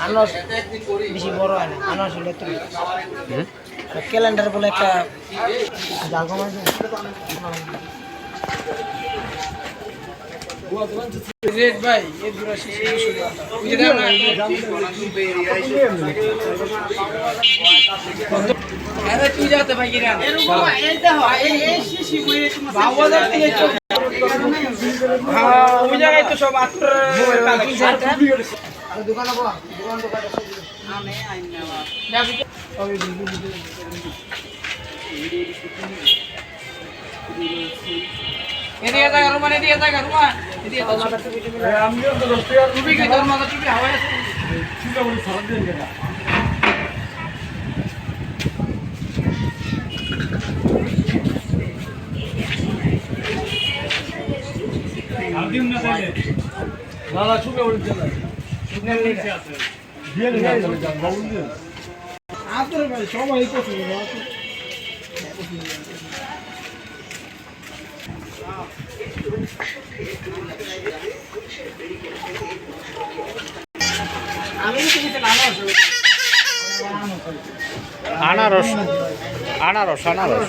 আনারস বেশি বড় হয় না আনারস হলে তো ক্যালেন্ডার বলে একটা ভাই এ কিরা ওই জায়গায় তো সব দোকান দোকান দোকান আমি আইন না সবই এদিকে জায়গা রুমান এদিকে জায়গা রুমান এদিকে আমিও তো দশ আছে আপনার ভাই সবাই পছন্দ আমি নাম আছে আনারস। আনারস আনারস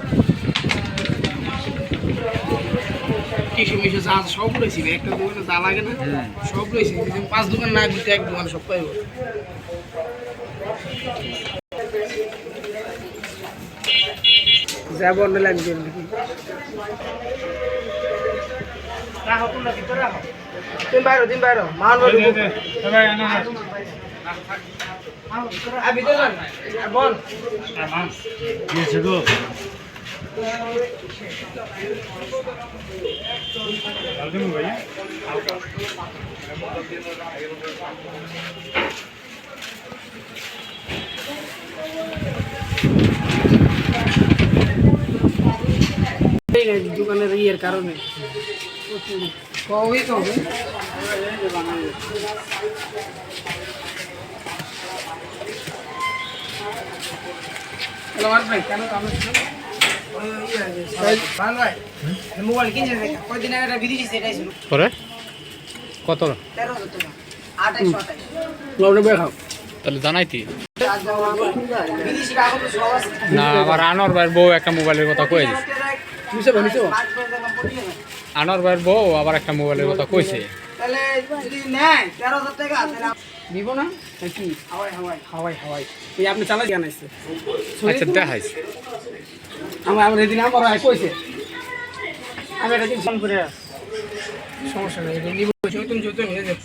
আমার ভাই ওই যে আমার দিদি বাদ আমার দিদি দিদি কিছু মিশে যা আছে সব রয়েছে একটা দোকানে যা লাগে না সব রয়েছে পাঁচ দোকান না ঘুরতে এক দোকানে সব পাইব। যাব লাগবে। নাকি রাখো তোমরা ভিতরে রাখো। তুমি বাইরো তুমি বাইরো। মান আর ভিতরে যান। বল। দোকানের ইয়ের কারণে কবে কবে হ্যালো আমার ভাই কেন কাম করে কত তাহলে জানাইতি সব আছে না আমার আনোয়ার ভাইয়ের বউ একটা মোবাইলের কথা কয়ে নিচে আনোয়ার ভাইয়ের বউ আবার একটা মোবাইলের কথা কইছে। কেন আচ্ছা দেখাইছে। আমার আমার এদিন আমার এক কইছে। আমি এটা ফোন করে সমস্যা নেই তুমি যত হয়ে যাবে।